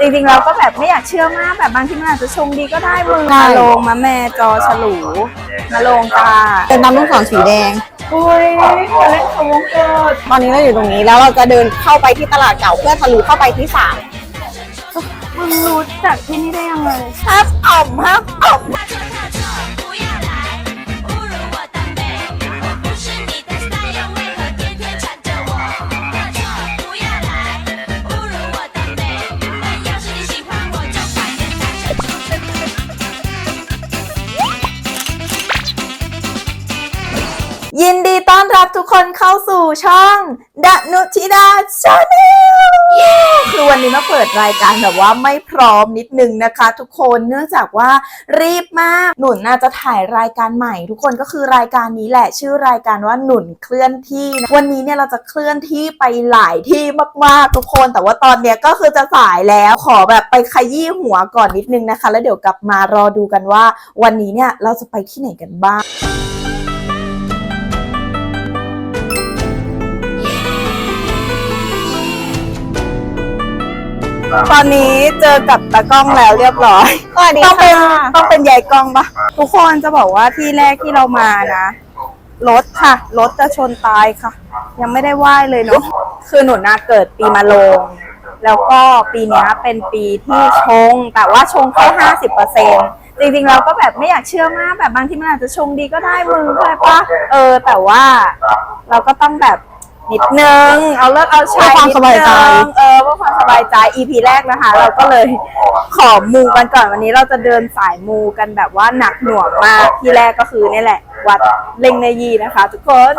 จริงๆเราก็แบบไม่อยากเชื่อมากแบบบางทีมันอาจจะชงดีก็ได้มึงใช่มาลงมาแม่จอฉลูมาลงตาเป็นตามลูกศรสีแดงอุ้ยมาเล่นขวงเกิดตอนนี้เราอยู่ตรงนี้แล้วเราจะเดินเข้าไปที่ตลาดเก่าเพื่อทะลุเข้าไปที่สามมึงรู้จักที่นี่ได้ยังไงฮับอ่อมฮับอ่อม คนเข้าสู่ช่องดนุชิดาชาแนลคือวันนี้มาเปิดรายการแบบว่าไม่พร้อมนิดนึงนะคะ ทุกคนเนื่องจากว่ารีบมากหนุนน่าจะถ่ายรายการใหม่ ทุกคนก็คือรายการนี้แหละชื่อรายการว่าหนุนเคลื่อนที่นะวันนี้เนี่ยเราจะเคลื่อนที่ไปหลายที่มากๆทุกคน แต่ว่าตอนเนี้ยก็คือจะสายแล้วขอแบบไปขยี้หัวก่อนนิดนึงนะคะ แล้วเดี๋ยวกลับมารอดูกันว่า วันนี้เนี่ยเราจะไปที่ไหนกันบ้าง ตอนนี้เจอกับตากล้องแล้วเรียบร้อย สวัสดีต้องเป็นค่ะต้องเป็นยายกล้องปะทุกคนจะบอกว่าที่แรกที่เรามานะรถค่ะรถจะชนตายค่ะ ยังไม่ได้ไหว้เลยเนาะคือหนูนาเกิดปีมะโรงแล้วก็ปีเนี้ยเป็นปีที่ชง แต่ว่าชงแค่ห้าสิบเปอร์เซ็นจริงๆเราก็แบบไม่อยากเชื่อมากแบบบางทีมันอาจจะชงดีก็ได้มึงเข้าใจปะเออ แต่ว่าเราก็ต้องแบบนิดนึง เอาเลิกเอาใช้เพื่อความสบายใจ นิดนึงเอ บายใจ EP แรกนะคะ เราก็เลยขอมูกันก่อนวันนี้เราจะเดินสายมูกันแบบว่าหนักหน่วงมากที่แรกก็คือนี่แหละ วัดเล็งในยีนะคะ ทุกคน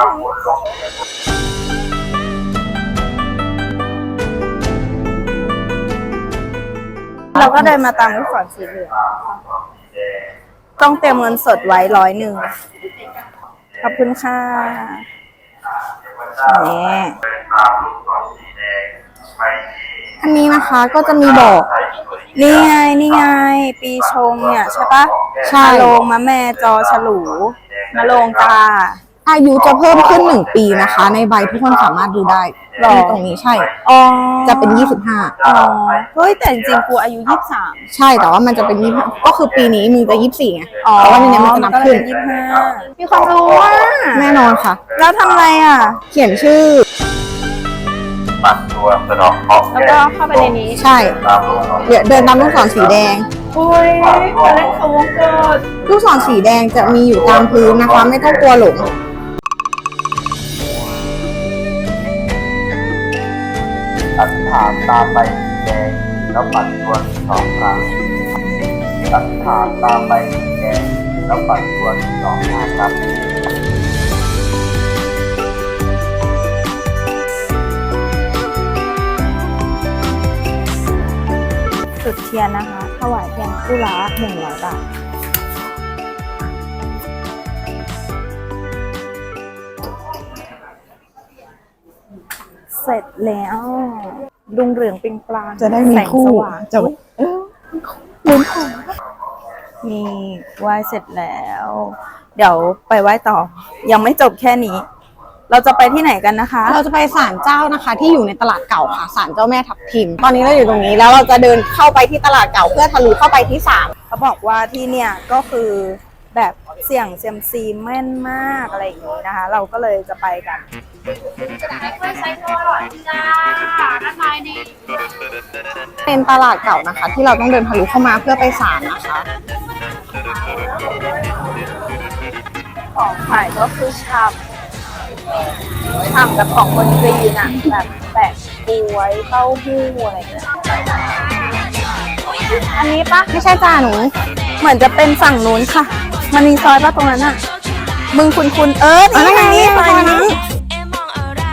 เราก็เดินมาตามลูกศรสีเหลืองต้องเตรียมเงินสดไว้ร้อยหนึ่ง ขอบคุณค่ะนี่ อันนี้นะคะก็จะมีบอก นี่ไง นี่ไง ปีชงเนี่ยใช่ปะใช่มาลงมาแม่จอฉลูมาลงตา อายุจะเพิ่มขึ้นหนึ่งปีนะคะ ในใบทุกคนสามารถดูได้หรอ ที่ตรงนี้ใช่ อ๋อจะเป็นยี่สิบห้าอ๋อเฮ้ยแต่จริงๆกูอายุยี่สิบสามใช่แต่ว่ามันจะเป็นยี่ก็คือปีนี้มึงจะยี่สิบสี่ไงแต่ว่าในนี้มันจะนับขึ้น ยี่สิบห้ามีความรู้ว่าแน่นอนค่ะ แล้วทำไงอะ เขียนชื่อ ปัดตัวสนองเคราะห์แล้วก็เข้าไปในนี้ใช่ ตามลูกศรเดี๋ยวเดินตามลูกศรสีแดง อุ้ยมาเล่นขวงเกิดลูกศรสีแดงจะมีอยู่ตามพื้นนะคะ ไม่ต้องกลัวหลง อธิษฐานตามใบสีแดงแล้วปัดตัวสองครั้งอธิษฐานตามใบสีแดงแล้วปัดตัวสองครั้งครับ จุดเทียนนะคะถวายเทียนคู่ละหนึ่งร้อยบาทเสร็จแล้วดุงเหลืองเป็นปลางจะได้มีแสงคู่สว่างจะนี่ไหว้เสร็จแล้ว เดี๋ยวไปไหว้ต่อ ยังไม่จบแค่นี้ เราจะไปที่ไหนกันนะคะ เราจะไปศาลเจ้านะคะ ที่อยู่ในตลาดเก่าค่ะศาลเจ้าแม่ทับทิม ตอนนี้เราอยู่ตรงนี้แล้วเราจะเดินเข้าไปที่ตลาดเก่าเพื่อทะลุเข้าไปที่ศาลเขาบอกว่าที่เนี่ยก็คือแบบเสี่ยงเซียมซีแม่นมากอะไรอย่างนี้นะคะ เราก็เลยจะไปกันเป็นตลาดเก่านะคะ ที่เราต้องเดินทะลุเข้ามาเพื่อไปศาลนะคะของขายก็คือชำ ชำกับของคนจีนอะแบบแปะกล้วยเต้าหู้อะไรอย่างเงี้ยอันนี้ปะไม่ใช่จ้าหนู เหมือนจะเป็นฝั่งนู้นค่ะ มันมีซอยปะตรงนั้นอะมึงคุณคุณเออนี่ทางนี้ซอยนี้เอ๊ะมองอะไร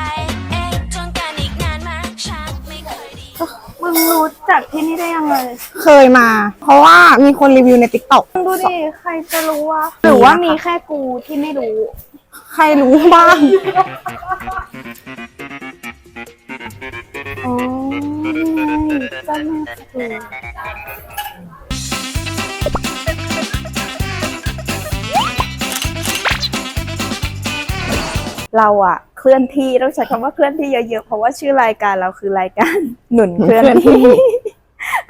เอ๊ะจนกันอีกนานมากชักไม่เคยดีมึงรู้จักที่นี่ได้ยังไง เคยมา เพราะว่ามีคนรีวิวในติ๊กต็อกมึงดูดิ ใครจะรู้วะหรือว่ามีแค่กูที่ไม่รู้ ใครรู้บ้างอ๋อนี่ไงเจ้าแม่สกูเราอะเคลื่อนที่ต้องใช้คำว่าเคลื่อนที่เยอะๆ เพราะว่าชื่อรายการเราคือรายการ หนุนเคลื่อนที่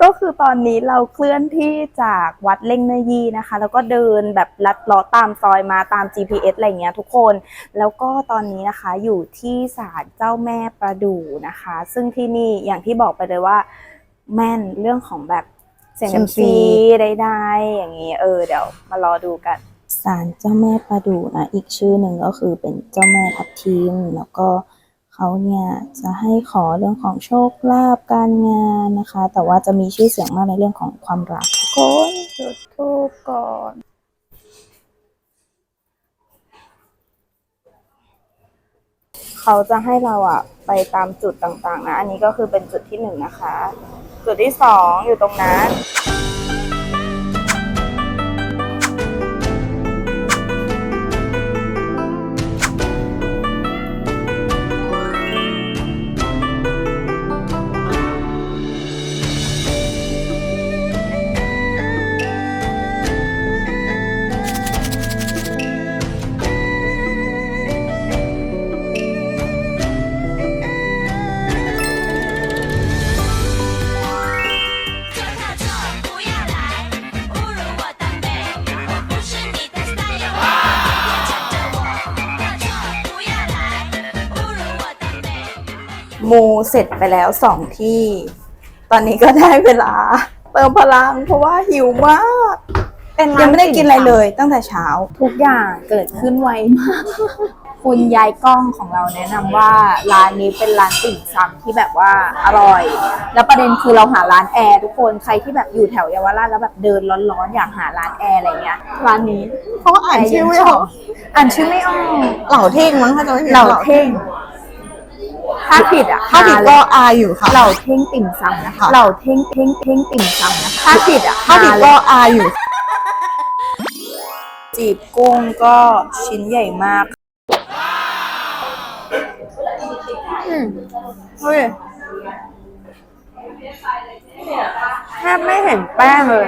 ก็คือตอนนี้เราเคลื่อนที่จากวัดเล่งเนยี่นะคะ แล้วก็เดินแบบลัดเลาะตามซอยมาตาม GPS อะไรเงี้ยทุกคน แล้วก็ตอนนี้นะคะอยู่ที่ศาลเจ้าแม่ประดู่นะคะ ซึ่งที่นี่อย่างที่บอกไปเลยว่า แม่นเรื่องของแบบเสียงเซียมซีซีได้ๆอย่างนี้ เออเดี๋ยวมารอดูกันศาลเจ้าแม่ประดู่นะอีกชื่อหนึ่งก็คือเป็นเจ้าแม่ทับทิมแล้วก็ เขาเนี่ยจะให้ขอเรื่องของโชคลาภการงานนะคะ แต่ว่าจะมีชื่อเสียงมากในเรื่องของความรักทุกคนจุดทูปก่อนเขาจะให้เราอะไปตามจุดต่างๆนะ อันนี้ก็คือเป็นจุดที่หนึ่งนะคะ จุดที่สองอยู่ตรงนั้น มูเสร็จไปแล้วสองที่ ตอนนี้ก็ได้เวลา เติมพลังเพราะว่าหิวมาก เป็นร้ายังไม่ได้กินอะไรติ่มซำเลยตั้งแต่เช้า ทุกอย่างเกิดขึ้นไวมาก คุณยายกล้องของเราแนะนำว่าร้านนี้เป็นร้านติ่มซำที่แบบว่าอร่อย แล้วประเด็นคือเราหาร้านแอร์ทุกคนใครที่แบบอยู่แถวเยาวราชแล้วแบบเดินร้อนๆอยากหาร้านแอร์อะไรเงี้ยร้านนี้เขาอ่านชื่อไม่ออก อ่านชื่อไม่ออก เหล่าเท่งมั้งถ้าจะไม่ผิดเหล่าเท่ง ถ้าผิดอะถ้าผิดหเลก็ยอาอยู่ค่ะเหล่าเท่งติ่มซำนะคะค่ะเหล่าเท่งเท่งเท่งติ่มซำนะคะถ้าผิดอะถ้าผิดหก็เลยอาอยู่ จีบกุ้งก็ชิ้นใหญ่มากอืมเฮ้ยแทบไม่เห็นแป้งเลย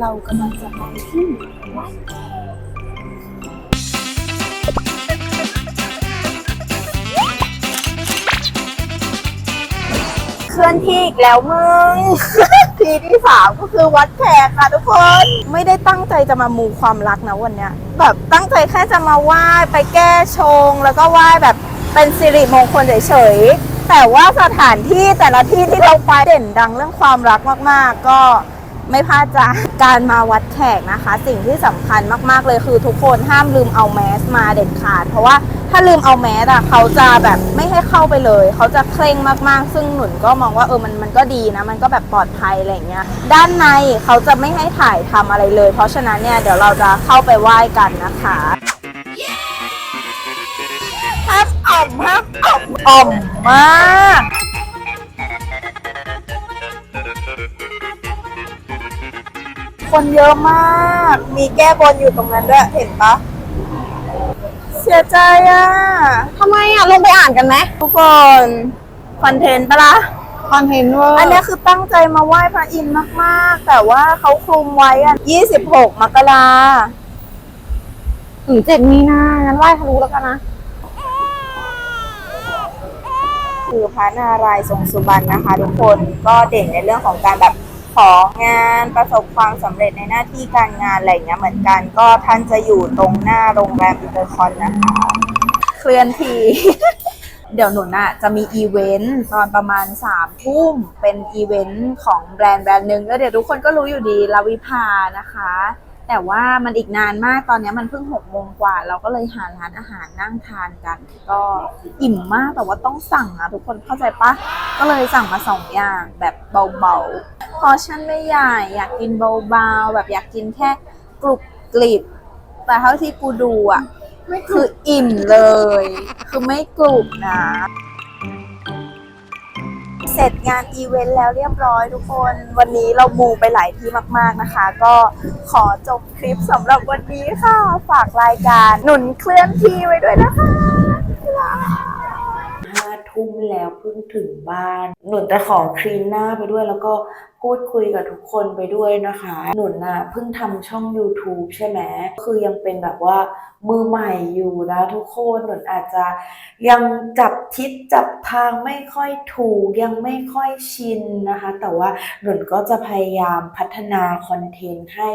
เรากำลังจะไปที่วัดเคลื่อนที่อีกแล้วมึง ทีที่สามก็คือวัดแขกค่ะทุกคน ไม่ได้ตั้งใจจะมามูความรักนะวันเนี้ย แบบตั้งใจแค่จะมาไหว้ไปแก้ชง แล้วก็ไหว้แบบเป็นสิริมงคลเฉยๆแต่ว่าสถานที่แต่ละที่ที่เราไปเด่นดังเรื่องความรักมากๆ ก็ ไม่พลาดจากการมาวัดแขกนะคะ สิ่งที่สำคัญมากๆเลยคือทุกคนห้ามลืมเอาแมสมาเด็ดขาด เพราะว่าถ้าลืมเอาแมสอะเขาจะแบบไม่ให้เข้าไปเลย เขาจะเคร่งมากๆ ซึ่งหนุนก็มองว่าเออมันมันก็ดีนะ มันก็แบบปลอดภัยอะไรเงี้ย ด้านในเขาจะไม่ให้ถ่ายทำอะไรเลย เพราะฉะนั้นเนี่ยเดี๋ยวเราจะเข้าไปไหว้กันนะคะฮับอ่อมฮับอ่อมอ่อมมาก คนเยอะมาก มีแก้บนอยู่ตรงนั้นด้วย เห็นปะ เสียใจอะ ทำไมอะ ลงไปอ่านกันไหมทุกคน คอนเทนต์ปะล่ะ คอนเทนต์เวอร์อันเนี้ยคือตั้งใจมาไหว้พระอินทร์มากๆ แต่ว่าเขาคลุมไว้อะ 26 มกราถึงเจ็ดมีนางั้นไหว้ทะลุแล้วกันนะ คือพระนารายณ์ทรงสุบรรณนะคะ ทุกคน ก็เด่นในเรื่องของการแบบ ของานประสบความสำเร็จในหน้าที่การงานอะไรเงี้ยเหมือนกันก็ท่านจะอยู่ตรงหน้าโรงแรมอินเตอร์คอนนะคะ เคลื่อนทีเดี๋ยวหนุนอะจะมีอีเวนต์ตอนประมาณสามทุ่มเป็นอีเวนต์ของแบรนด์แบรนด์หนึ่งแล้วเดี๋ยวทุกคนก็รู้อยู่ดีลาวิภานะคะ แต่ว่ามันอีกนานมากตอนนี้มันเพิ่งหกโมงกว่า เราก็เลยหาร้านอาหารนั่งทานกัน ก็อิ่มมากแต่ว่าต้องสั่งอะทุกคนเข้าใจปะก็เลยสั่งมาสองอย่างแบบเบาๆพอชั่นไม่ใหญ่อยากกินเบาๆแบบอยากกินแค่กรุบกริบแต่เท่าที่กูดูอะไม่คืออิ่มเลย คือไม่กรุบนะ เสร็จงานอีเวนต์แล้วเรียบร้อยทุกคน วันนี้เรามูไปหลายที่มาก ๆนะคะ ก็ขอจบคลิปสำหรับวันนี้ค่ะ ฝากรายการหนุนเคลื่อนที่ไว้ด้วยนะคะห้าทุ่มแล้วเพิ่งถึงบ้าน หนุนแต่ขอคลีนหน้าไปด้วยแล้วก็พูดคุยกับทุกคนไปด้วยนะคะ หนุนน่ะเพิ่งทำช่อง YouTube ใช่ไหมคือยังเป็นแบบว่ามือใหม่อยู่นะทุกคนหนุนอาจจะยังจับทิศจับทางไม่ค่อยถูกยังไม่ค่อยชินนะคะ แต่ว่าหนุนก็จะพยายามพัฒนาคอนเทนต์ให้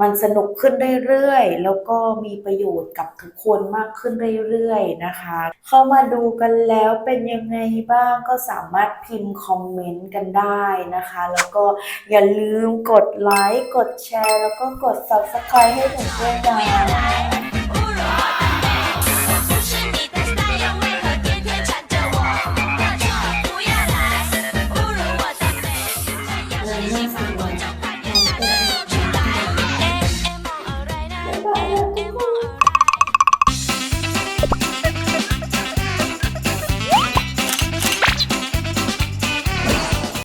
มันสนุกขึ้นเรื่อยๆ แล้วก็มีประโยชน์กับทุกคนมากขึ้นเรื่อยๆนะคะ เข้ามาดูกันแล้วเป็นยังไงบ้างก็สามารถพิมพ์คอมเมนต์กันได้นะคะ แล้วก็อย่าลืมกดไลค์ กดแชร์ แล้วก็กด subscribe ให้หนูด้วยนะ